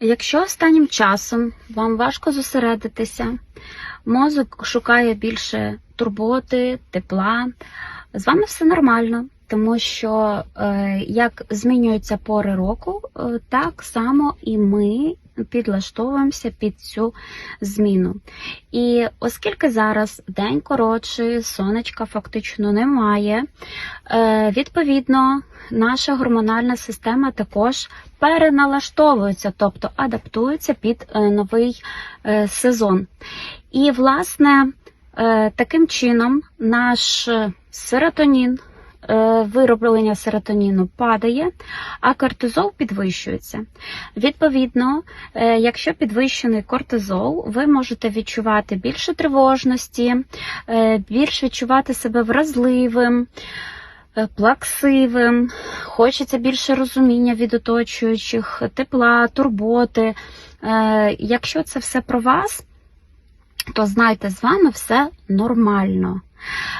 Якщо останнім часом вам важко зосередитися, мозок шукає більше турботи, тепла, з вами все нормально, тому що е, як змінюються пори року, е, так само і ми підлаштовуємося під цю зміну. І оскільки зараз день коротший, сонечка фактично немає, е, відповідно, наша гормональна система також переналаштовується, тобто адаптується під е, новий е, сезон. І, власне, таким чином наш серотонін, вироблення серотоніну падає, а кортизол підвищується. Відповідно, е, якщо підвищений кортизол, ви можете відчувати більше тривожності, е, більш відчувати себе вразливим. е, Плаксивим, хочеться більше розуміння від оточуючих, тепла, турботи. Е, Якщо це все про вас, то знайте, з вами все нормально.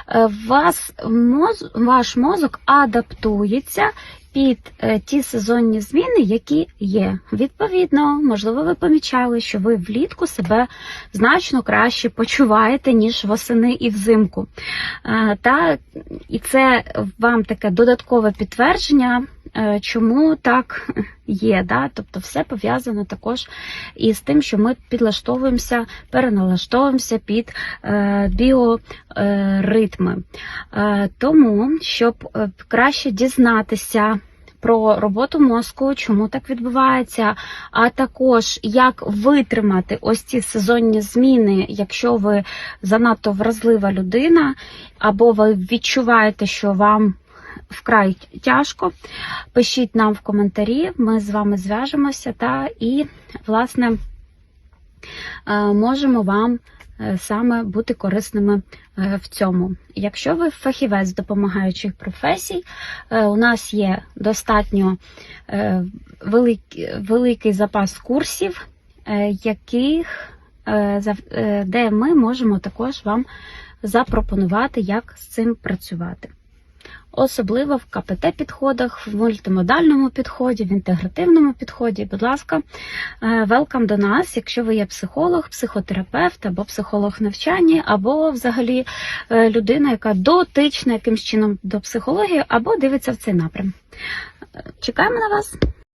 Е, Вас моз, ваш мозок адаптується під е, ті сезонні зміни, які є. Відповідно, можливо, ви помічали, що ви влітку себе значно краще почуваєте, ніж восени і взимку. Е, Та, і це вам таке додаткове підтвердження, чому так є. Да? Тобто все пов'язано також із тим, що ми підлаштовуємося, переналаштовуємося під е, біоритми. Е, тому, щоб е, краще дізнатися. Про роботу мозку, чому так відбувається, а також як витримати ось ці сезонні зміни, якщо ви занадто вразлива людина, або ви відчуваєте, що вам вкрай тяжко. Пишіть нам в коментарі, ми з вами зв'яжемося та і, власне, е, можемо вам е, саме бути корисними е, в цьому. Якщо ви фахівець допомагаючих професій, у нас є достатньо великий, запас курсів, яких, де ми можемо також вам запропонувати, як з цим працювати. Особливо в КПТ-підходах, в мультимодальному підході, в інтегративному підході. Будь ласка, велкам до нас, якщо ви є психолог, психотерапевт або психолог навчання, або взагалі е, людина, яка дотична якимсь чином до психології, або дивиться в цей напрям. Е, Чекаємо на вас!